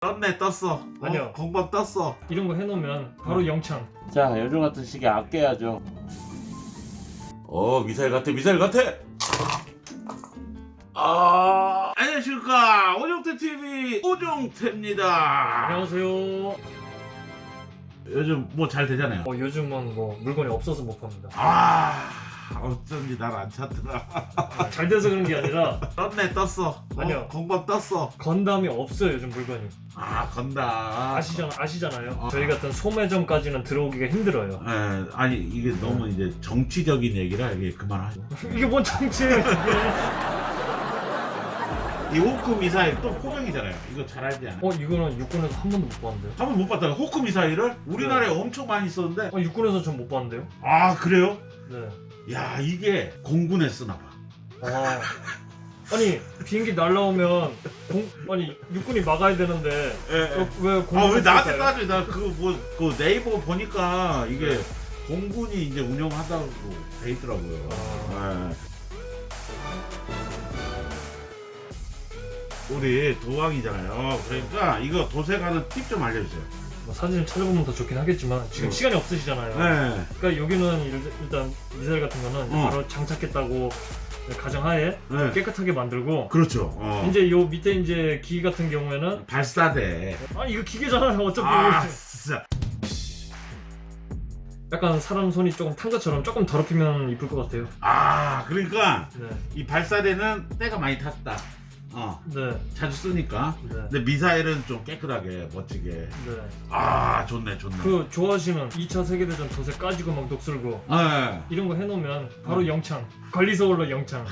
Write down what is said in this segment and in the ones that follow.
떴네 떴어. 아니요. 어, 공방 떴어. 이런 거 해놓으면 바로 영창. 자 요즘 같은 시기에 아껴야죠. 어 미사일 같아 미사일 같아. 아 안녕하십니까 오정태 TV 오정태입니다. 안녕하세요. 요즘 뭐 잘 되잖아요. 어, 요즘은 뭐 물건이 없어서 못 팝니다. 아 어쩐지 날 안 찾더라. 아, 잘 돼서 그런 게 아니라 떴네 떴어. 아니요. 어, 공방 떴어. 건담이 없어요 요즘 물건이. 아 건다. 아시잖아 아시잖아요. 어. 저희 같은 소매점까지는 들어오기가 힘들어요. 예, 아니 이게 너무 이제 정치적인 얘기라 이게 그만하죠. 이게 뭔 정치예요 이게. 이 호크 미사일 또 포병이잖아요. 이거 잘 알지 않아요? 어 이거는 육군에서 한 번도 못 봤는데요. 한 번 못 봤다가 호크 미사일을 우리나라에 엄청 많이 썼는데 어 육군에서 전 못 봤는데요. 아 그래요? 네. 야 이게 공군에 쓰나 봐. 아. 아니 비행기 날라오면 공 아니 육군이 막아야 되는데 예, 어, 왜 공군? 아왜 나한테 따져? 나그뭐그 네이버 보니까 이게 공군이 이제 운영하다고 돼 있더라고요. 아. 예. 우리 도왕이잖아요. 그러니까 이거 도세 가는 팁 좀 알려주세요. 뭐 사진을 찾아보면 더 좋긴 하겠지만 지금 음. 시간이 없으시잖아요. 네. 그러니까 여기는 일- 일단 미사일 같은 거는 어. 바로 장착했다고 가정하에 네. 깨끗하게 만들고 그렇죠. 어. 이제 요 밑에 이제 기기 같은 경우에는 발사대. 아 이거 기계잖아요 어차피 아, 진짜. 약간 사람 손이 조금 탄 것처럼 조금 더럽히면 이쁠 것 같아요. 아, 그러니까 네, 이 발사대는 때가 많이 탔다. 어, 네, 자주 쓰니까. 네, 근데 미사일은 좀 깨끗하게, 멋지게. 네. 아, 좋네, 좋네. 그 좋아하시는 2차 세계대전 도세 까지고 막 녹슬고 네. 이런 거 해놓으면 바로 어. 영창 관리서울로 영창.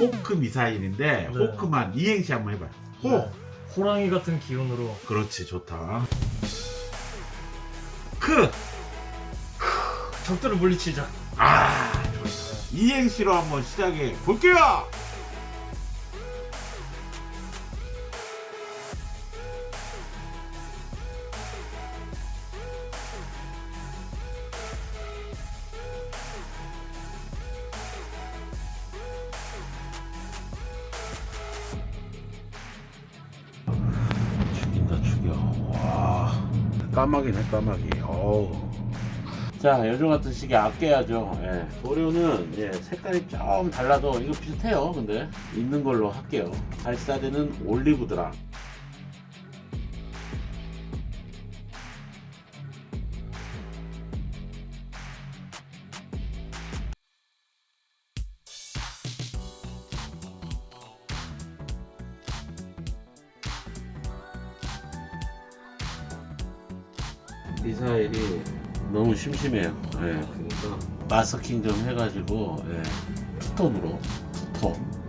호크 미사일인데, 네. 호크만 이행시 한번 해봐요. 호. 네. 호랑이 같은 기운으로 그렇지, 좋다. 크. 적들을 물리치자. 아, 좋다. 이행시로 한번 시작해 볼게요. 까마귀네 까마귀. 어우. 자 요즘 같은 시기에 아껴야죠. 예. 도료는 예, 색깔이 좀 달라도 이거 비슷해요. 근데 있는 걸로 할게요. 발사대는 올리브드라. 미사일이 너무 심심해요. 예, 그러니까 마스킹 좀 해가지고 예, 투톤으로 투톤.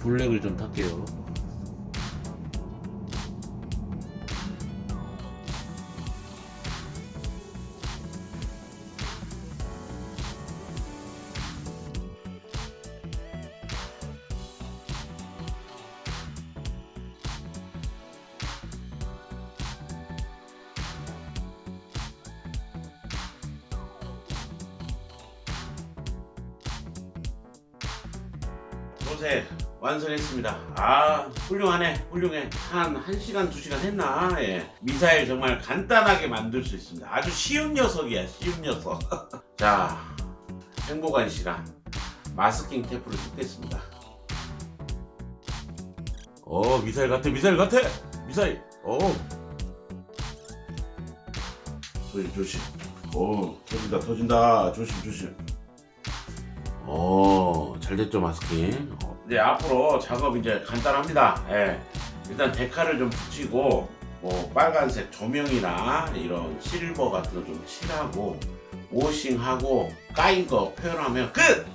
블랙을 좀 탈게요. 도세 완성했습니다. 아 훌륭하네 훌륭해 한 1시간 2시간 했나 예. 미사일 정말 간단하게 만들 수 있습니다. 아주 쉬운 녀석이야 쉬운 녀석. 자 행복한 시간 마스킹 테이프를 뜯겠습니다. 어 미사일 같아 미사일 같아 미사일 어 조심 조심 어 터진다 터진다 조심 조심 어, 잘 됐죠, 마스킹. 어, 이제 앞으로 작업 이제 간단합니다. 예. 일단 데카를 좀 붙이고, 뭐, 빨간색 조명이나 이런 실버 같은 거 좀 칠하고, 워싱하고, 까인 거 표현하면 끝!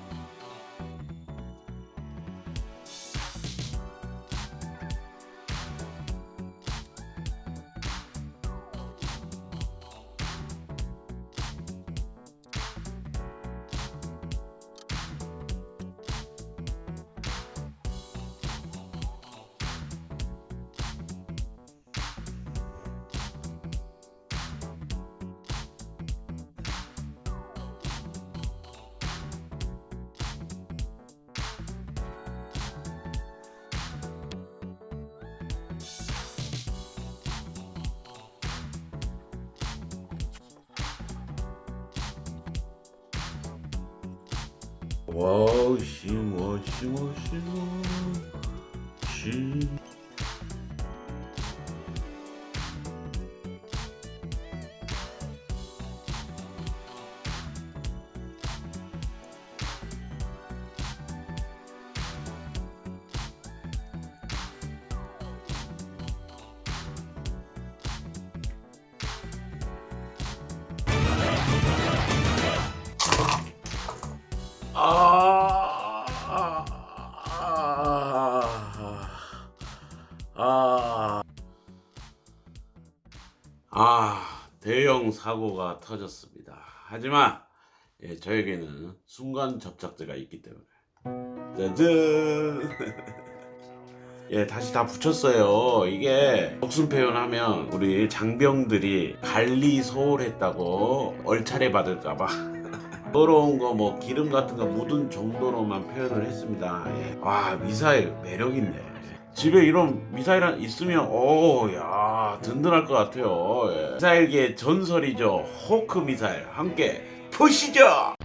워시워시워시워시 사고가 터졌습니다. 하지만 예, 저에게는 순간 접착제가 있기 때문에 짜잔. 예, 다시 다 붙였어요. 이게 목숨 표현하면 우리 장병들이 관리 소홀했다고 얼차례 받을까봐 더러운 거 뭐 기름 같은 거 묻은 정도로만 표현을 했습니다. 예. 와 미사일 매력 있네. 집에 이런 미사일 한 있으면 오야 든든할 것 같아요. 예. 미사일계 전설이죠. 호크 미사일 함께 보시죠.